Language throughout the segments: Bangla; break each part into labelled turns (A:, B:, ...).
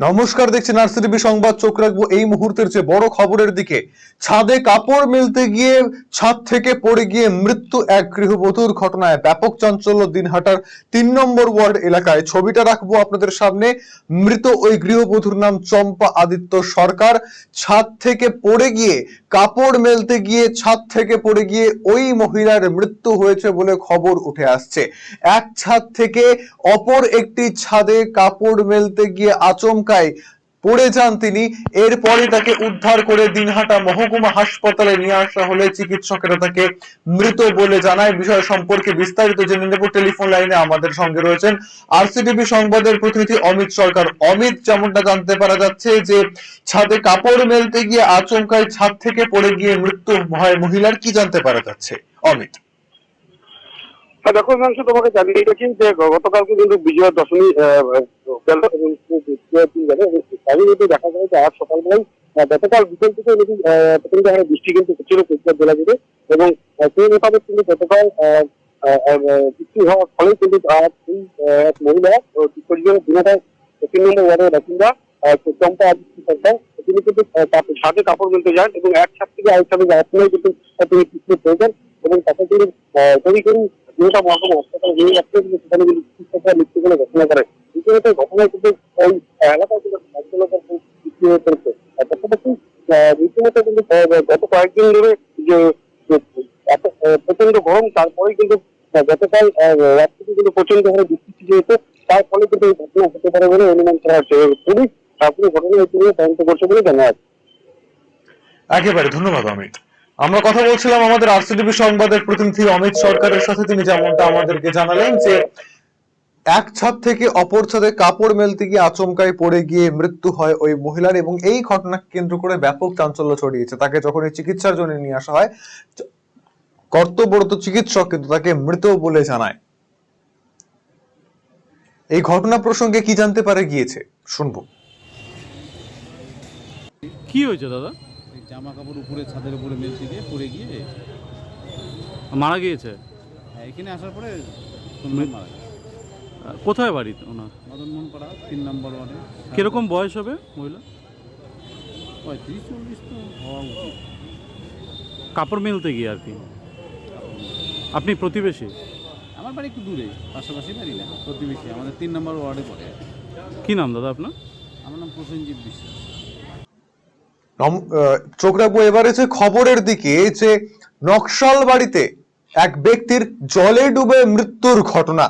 A: নমস্কার, দেখছি আরসিটিভি সংবাদ। চোখ রাখব এই মুহূর্তের যে বড় খবরের দিকে। ছাদে কাপড় মেলতে গিয়ে, ছাদ থেকে পড়ে গিয়ে মৃত্যু এক গৃহবধূর ঘটনায় ব্যাপক চাঞ্চল্য দিনহাটার তিন নম্বর ওয়ার্ড এলাকায়। ছবিটা রাখব আপনাদের সামনে। মৃত ওই গৃহবধূর নাম চম্পা আদিত্য সরকার। ছাদ থেকে পড়ে গিয়ে কাপড় মেলতে গিয়ে, ছাদ থেকে পড়ে গিয়ে ওই মহিলার মৃত্যু হয়েছে বলে খবর উঠে আসছে। এক ছাদ থেকে অপর একটি ছাদে কাপড় মেলতে গিয়ে আচমকায় পড়ে যান তিনি। এরপরে তাকে উদ্ধার করে দিনহাটা মহকুমা হাসপাতালে নিয়ে আসা হলে চিকিৎসকেরা তাকে মৃত বলে জানায়। বিষয় সম্পর্কে বিস্তারিত জেনে নেব। টেলিফোন লাইনে আমাদের সঙ্গে রয়েছেন আরসিটিভি সংবাদের প্রতিনিধি অমিত সরকার। অমিত, যেমনটা জানতে পারা যাচ্ছে যে ছাদে কাপড় মেলতে গিয়ে আচমকায় ছাদ থেকে পড়ে গিয়ে মৃত্যু হয় মহিলার, কি জানতে পারা যাচ্ছে? অমিত।
B: দেখো হিমাংশু তোমাকে জানিয়ে রেখেছি যে গতকালকে কিন্তু বিজয়া দশমী দেখা যায় যে আজ সকালবেলায় গতকাল বিকেল কিন্তু কিন্তু কিন্তু তিন কিন্তু ছাদে কাপড় মেলতে যান এবং এক ছাদ থেকে আরেক ছাদে যাওয়ার সময় কিন্তু তিনি পিছনে পড়ে এবং তাকে তিনি কিন্তু সেখানে কিন্তু চিকিৎসকরা মৃত্যু বলে ঘোষণা করে। দ্বিতীয়ত ঘটনায় কিন্তু ওই এলাকায় কিন্তু হয়ে পড়েছে। পাশাপাশি কিন্তু গত কয়েকদিন ধরে যে এত প্রচণ্ড গরম তারপরেই কিন্তু গতকাল রাত থেকে কিন্তু প্রচণ্ড হারে বৃষ্টি হয়েছে তার ফলে কিন্তু এই ঘটনা হতে পারে বলে অনুমান করা হচ্ছে। পুলিশ তারপরে ঘটনা তদন্ত করছে বলে জানা যাচ্ছে।
A: একেবারে, ধন্যবাদ অমিত। আমরা কথা বলছিলাম আমাদের আরসিটিভি সংবাদের প্রতিনিধি অমিত সরকারের সাথে, তিনি যেমনটা আমাদেরকে জানালেন যে এক ছাদ থেকে অপর ছাদে কাপড় মেলতে গিয়ে আচমকায় পড়ে গিয়ে মৃত্যু হয় ওই মহিলার এবং এই ঘটনাকে কেন্দ্র করে ব্যাপক চাঞ্চল্য ছড়িয়েছে। তাকে যখন এই চিকিৎসার জন্য নিয়ে আসা হয়, কর্তব্যরত চিকিৎসক কিন্তু তাকে মৃত বলে জানায়। এই ঘটনা প্রসঙ্গে কি জানতে পারে গিয়েছে? শুনব।
C: কি হয়েছে দাদা?
D: জামা কাপড় উপরে ছাদের উপরে মেলতে গিয়ে পড়ে গিয়ে
C: মারা গিয়েছে?
D: হ্যাঁ, এখানে আসার পরে মারা গেছে।
C: কোথায় বাড়ি ওনার?
D: মদনমোহন পাড়া তিন নম্বর ওয়ার্ডে।
C: কীরকম বয়স হবে মহিলা?
D: পঁয়ত্রিশ চল্লিশ তো হওয়া উচিত।
C: কাপড় মেলতে গিয়ে আর কি। আপনি প্রতিবেশী?
D: আমার বাড়ি একটু দূরে পাশাপাশি বাড়ি না প্রতিবেশী আমাদের তিন নম্বর ওয়ার্ডে পড়ে।
C: কি নাম দাদা আপনার?
D: আমার নাম প্রসেনজিৎ বিশ্বাস।
A: চোখ রাখব এবারে যে খবরের দিকে যে নকশাল বাড়িতে এক ব্যক্তির জলে ডুবে মৃত্যুর ঘটনা।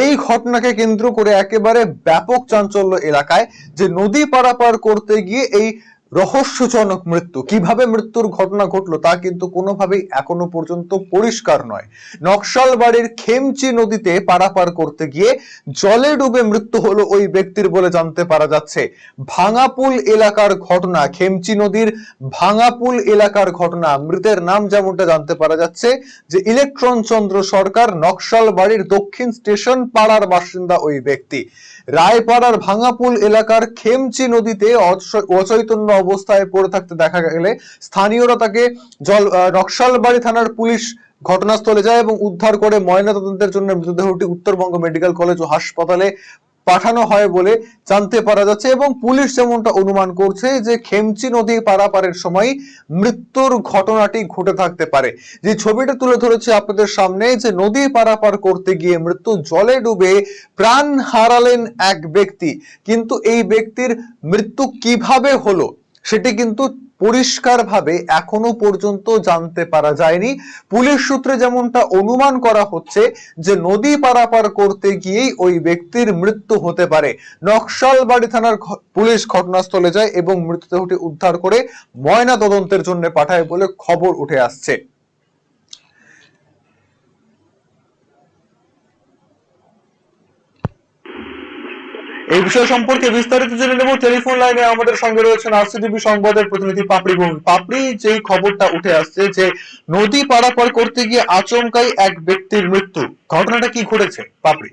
A: এই ঘটনাকে কেন্দ্র করে একেবারে ব্যাপক চাঞ্চল্য এলাকায় যে নদী পারাপার করতে গিয়ে এই রহস্যজনক মৃত্যু। কীভাবে মৃত্যুর ঘটনা ঘটলো তা কিন্তু কোনোভাবেই এখনও পর্যন্ত পরিষ্কার নয়। নকশাল বাড়ির খেমচি নদীতে পারাপার করতে গিয়ে জলে ডুবে মৃত্যু হলো ওই ব্যক্তির বলে জানতে পারা যাচ্ছে। ভাঙাপুল এলাকার ঘটনা, খেমচি নদীর ভাঙাপুল এলাকার ঘটনা, মৃতের নাম যেমনটা জানতে পারা যাচ্ছে যে ইলেকট্রন চন্দ্র সরকার নকশাল বাড়ির দক্ষিণ স্টেশন পাড়ার বাসিন্দা ওই ব্যক্তি। রায়পাড়ার ভাঙাপুল এলাকার খেমচি নদীতে অচ- অচৈতন্য অবস্থায় পড়ে থাকতে দেখা গেলে স্থানীয়রা তাকে জল নকশালবাড়ি থানার পুলিশ ঘটনাস্থলে যায় এবং উদ্ধার করে ময়নাতদন্তের জন্য মৃতদেহটি উত্তরবঙ্গ মেডিকেল কলেজ ও হাসপাতালে পাঠানো হয় বলে জানতে পারা যাচ্ছে এবং পুলিশ যেমনটা অনুমান করছে যে খেমচি নদী পারাপারের সময় মৃত্যুর ঘটনাটি ঘটে থাকতে পারে। যে ছবিটা তুলে ধরেছে আপনাদের সামনে যে নদী পারাপার করতে গিয়ে মৃত্যু জলে ডুবে প্রাণ হারালেন এক ব্যক্তি। কিন্তু এই ব্যক্তির মৃত্যু কীভাবে হলো? সেটি কিন্তু পরিষ্কারভাবে এখনও পর্যন্ত জানতে পারা যায়নি। পুলিশ সূত্রে যেমনটা অনুমান করা হচ্ছে যে নদী পারাপার করতে গিয়েই ওই ব্যক্তির মৃত্যু হতে পারে। নকশালবাড়ি থানার পুলিশ ঘটনাস্থলে যায় এবং মৃতদেহটি উদ্ধার করে ময়না তদন্তের জন্য পাঠায় বলে খবর উঠে আসছে। এই বিষয় সম্পর্কে বিস্তারিত জেনে নেব। টেলিফোন লাইনে আমাদের সঙ্গে রয়েছেন আরসিটিভি সংবাদের প্রতিনিধি পাপড়ি ভৌমিক পাপড়ি, যেই খবরটা উঠে আসছে যে, নদী পারাপার করতে গিয়ে আচমকাই এক ব্যক্তির মৃত্যু। ঘটনাটা কি ঘটেছে? পাপড়ি।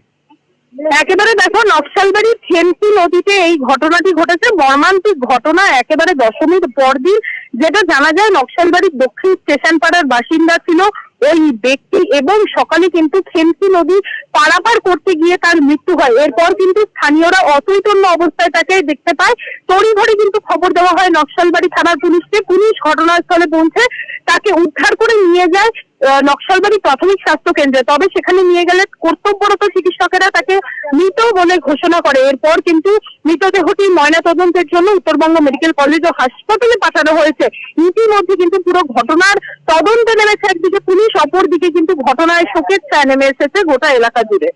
E: একেবারে দেখো, নকশালবাড়ি খেমসি নদীতে এই ঘটনাটি ঘটেছে। মর্মান্তিক ঘটনা একেবারে দশমীর পরদিন, যেটা জানা যায় নকশালবাড়ির দক্ষিণ স্টেশন পাড়ার বাসিন্দা ছিল। ওই ব্যক্তি এবং সকালে কিন্তু খেমসি নদী পারাপার করতে গিয়ে তার মৃত্যু হয়। এরপর কিন্তু স্থানীয়রা অচৈতন্য অবস্থায় তাকে দেখতে পায়। তড়ি তড়িঘড়ি কিন্তু খবর দেওয়া হয়, নকশালবাড়ি থানার পুলিশকে। পুলিশ ঘটনাস্থলে পৌঁছে তাকে উদ্ধার করে নিয়ে যায়। নকশালবাড়ি প্রাথমিক স্বাস্থ্য কেন্দ্রে। তবে সেখানে নিয়ে গেলে কর্তব্যরত চিকিৎসকেরা তাকে মৃত বলে ঘোষণা করে। এরপর কিন্তু মৃতদেহটি ময়নাতদন্তের জন্য উত্তরবঙ্গ মেডিকেল কলেজ ও হাসপাতালে পাঠানো হয়েছে। ইতিমধ্যে কিন্তু পুরো ঘটনার তদন্তে নেমেছে একদিকে পুলিশ, অপরদিকে কিন্তু ঘটনায় শোকের ছায়া নেমে এসেছে গোটা এলাকা জুড়ে।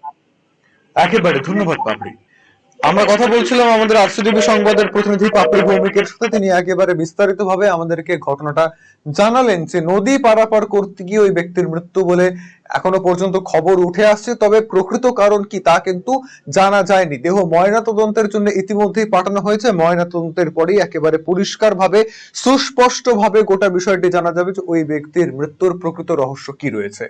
A: একেবারে ধন্যবাদ পাপড়ি আমরা কথা বলছিলাম আমাদের আরসিটিভি সংবাদের প্রতিনিধি পাপড়ি ভৌমিকের সাথে। তিনি একেবারে বিস্তারিত ভাবে আমাদেরকে ঘটনাটা জানালেন যে নদী পারাপার করতে গিয়ে ওই ব্যক্তির মৃত্যু বলে এখনও পর্যন্ত খবর উঠে আসছে। তবে প্রকৃত কারণ কি তা কিন্তু জানা যায়নি। দেহ ময়না তদন্তের জন্য ইতিমধ্যেই পাঠানো হয়েছে। ময়না তদন্তের পরেই একেবারে পরিষ্কার ভাবে সুস্পষ্ট ভাবে গোটা বিষয়টি জানা যাবে যে ওই ব্যক্তির মৃত্যুর প্রকৃত রহস্য কি রয়েছে।